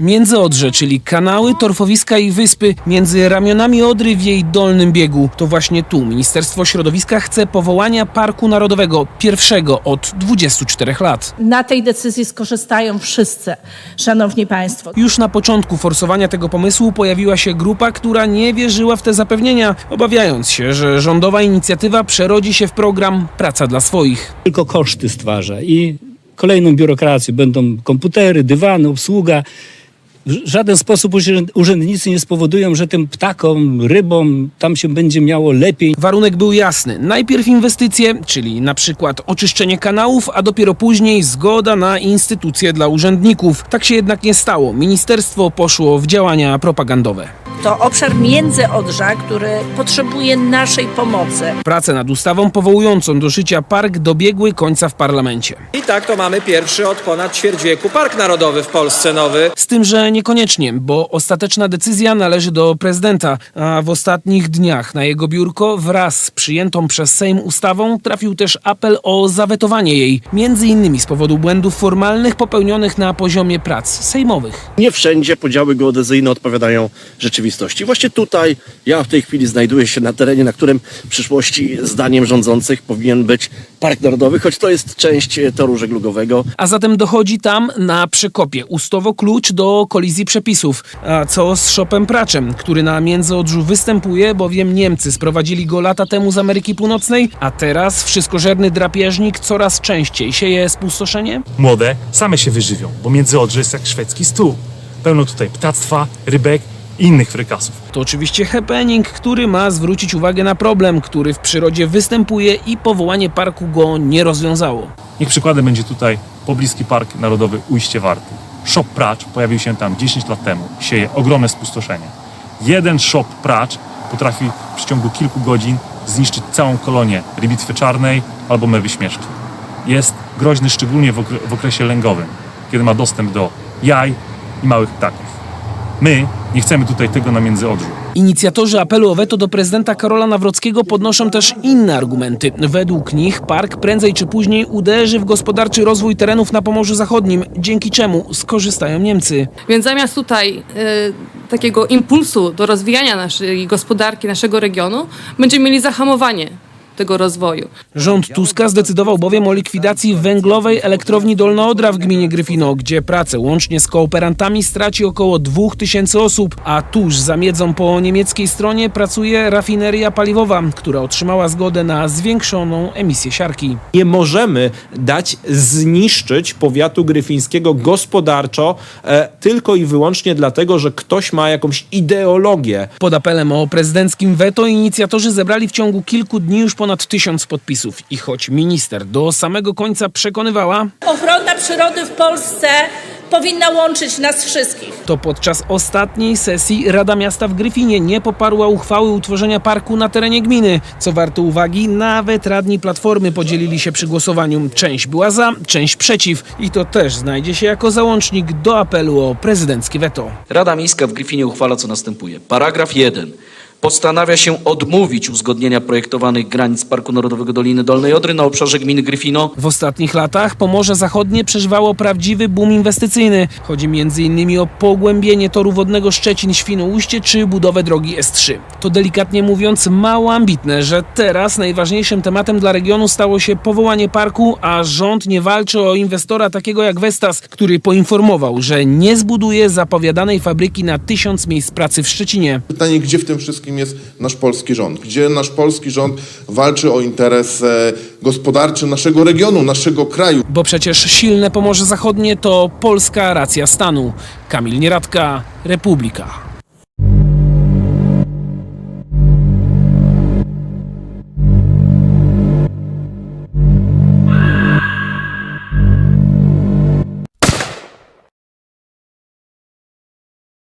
Międzyodrze, czyli kanały, torfowiska i wyspy między ramionami Odry w jej dolnym biegu. To właśnie tu Ministerstwo Środowiska chce powołania Parku Narodowego, pierwszego od 24 lat. Na tej decyzji skorzystają wszyscy, szanowni państwo. Już na początku forsowania tego pomysłu pojawiła się grupa, która nie wierzyła w te zapewnienia, obawiając się, że rządowa inicjatywa przerodzi się w program Praca dla swoich. tylko koszty stwarza i kolejną biurokrację. Będą komputery, dywany, obsługa. W żaden sposób urzęd- urzędnicy nie spowodują, że tym ptakom, rybom tam się będzie miało lepiej. Warunek był jasny. Najpierw inwestycje, czyli na przykład oczyszczenie kanałów, a dopiero później zgoda na instytucje dla urzędników. Tak się jednak nie stało. Ministerstwo poszło w działania propagandowe. To obszar Międzyodrza, który potrzebuje naszej pomocy. Prace nad ustawą powołującą do życia park dobiegły końca w parlamencie. I tak to mamy pierwszy od ponad ćwierć wieku Park Narodowy w Polsce nowy. Z tym, że niekoniecznie, bo ostateczna decyzja należy do prezydenta, a w ostatnich dniach na jego biurko wraz z przyjętą przez Sejm ustawą trafił też apel o zawetowanie jej, między innymi z powodu błędów formalnych popełnionych na poziomie prac sejmowych. Nie wszędzie podziały geodezyjne odpowiadają rzeczywistości. Właśnie tutaj ja w tej chwili znajduję się na terenie, na którym w przyszłości zdaniem rządzących powinien być Park Narodowy, choć to jest część e, toru żeglugowego. A zatem dochodzi tam na przekopie ustawo klucz do kolizji przepisów. A co z Shopem Praczem, który na Międzyodrzu występuje, bowiem Niemcy sprowadzili go lata temu z Ameryki Północnej, a teraz wszystkożerny drapieżnik coraz częściej sieje spustoszenie? Młode same się wyżywią, bo Międzyodrze jest jak szwedzki stół. Pełno tutaj ptactwa, rybek innych frykasów. To oczywiście happening, który ma zwrócić uwagę na problem, który w przyrodzie występuje i powołanie parku go nie rozwiązało. Niech przykładem będzie tutaj pobliski Park Narodowy Ujście Warty. Shop Pracz pojawił się tam 10 lat temu. Sieje ogromne spustoszenie. Jeden shop Pracz potrafi w przeciągu kilku godzin zniszczyć całą kolonię rybitwy czarnej albo mewy śmieszki. Jest groźny szczególnie w okresie lęgowym, kiedy ma dostęp do jaj i małych ptaków. My nie chcemy tutaj tego na Międzyodrzu. Inicjatorzy apelu o weto do prezydenta Karola Nawrockiego podnoszą też inne argumenty. Według nich park prędzej czy później uderzy w gospodarczy rozwój terenów na Pomorzu Zachodnim, dzięki czemu skorzystają Niemcy. Więc zamiast tutaj e, takiego impulsu do rozwijania naszej gospodarki, naszego regionu, będziemy mieli zahamowanie tego rozwoju. Rząd Tuska zdecydował bowiem o likwidacji węglowej elektrowni Dolna Odra w gminie Gryfino, gdzie pracę łącznie z kooperantami straci około 2000 osób, a tuż za miedzą po niemieckiej stronie pracuje rafineria paliwowa, która otrzymała zgodę na zwiększoną emisję siarki. Nie możemy dać zniszczyć powiatu gryfińskiego gospodarczo e, tylko i wyłącznie dlatego, że ktoś ma jakąś ideologię. Pod apelem o prezydenckim weto inicjatorzy zebrali w ciągu kilku dni już ponad tysiąc podpisów. I choć minister do samego końca przekonywała, Ochrona przyrody w Polsce powinna łączyć nas wszystkich. to podczas ostatniej sesji Rada Miasta w Gryfinie nie poparła uchwały utworzenia parku na terenie gminy. Co warte uwagi, nawet radni Platformy podzielili się przy głosowaniu. Część była za, część przeciw. I to też znajdzie się jako załącznik do apelu o prezydenckie weto. Rada Miejska w Gryfinie uchwala co następuje. Paragraf 1. Postanawia się odmówić uzgodnienia projektowanych granic Parku Narodowego Doliny Dolnej Odry na obszarze gminy Gryfino W ostatnich latach Pomorze Zachodnie przeżywało prawdziwy boom inwestycyjny. Chodzi m.in. o pogłębienie toru wodnego Szczecin-Świnoujście czy budowę drogi S3. To delikatnie mówiąc mało ambitne, że teraz najważniejszym tematem dla regionu stało się powołanie parku, a rząd nie walczy o inwestora takiego jak Vestas, który poinformował, że nie zbuduje zapowiadanej fabryki na tysiąc miejsc pracy w Szczecinie. Pytanie, gdzie w tym wszystkim jest nasz polski rząd? Gdzie nasz polski rząd walczy o interes gospodarczy naszego regionu, naszego kraju? Bo przecież silne Pomorze Zachodnie to polska racja stanu. Kamil Nieradka, Republika.